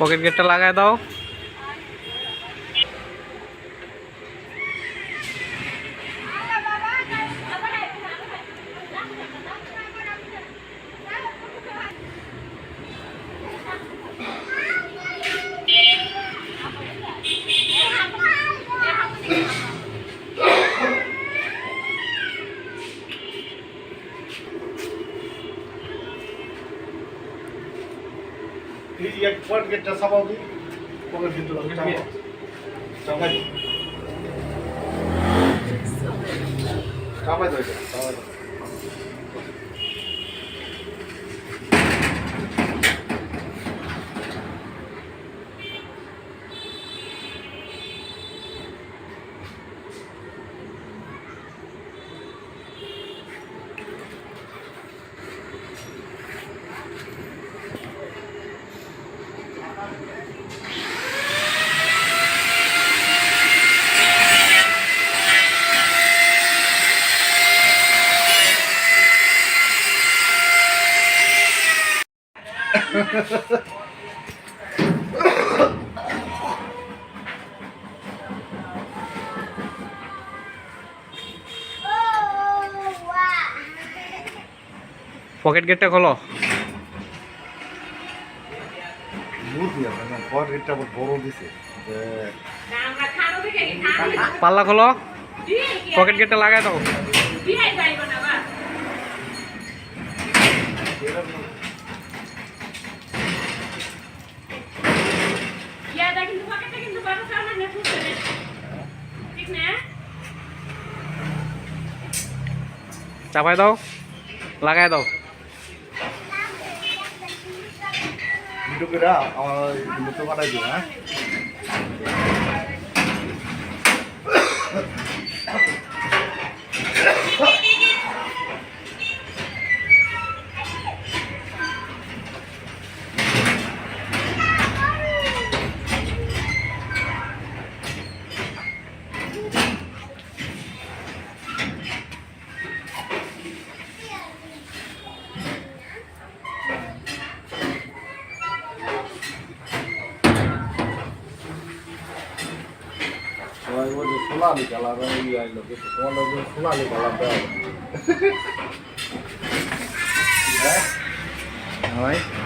Pocket গেটটা লাগায় দাও। এই এক পয়েন্ট গেটটা চাপাও দি পকেট কিন্তু পকেট গেটটা খোলো বুঝলি আপনার না, পকেট গেটটা আবার খোলো পকেট গেটটা লাগায় দাও চাপাই দাও লাগাই দাও। ভিডিও আমার ভিডিওতে পাঠাই দিও হ্যাঁ? সবাই বলছে সোনালি কালার ওই আইলো কিন্তু তোমার লোক সোনালি কালার দেওয়া হয়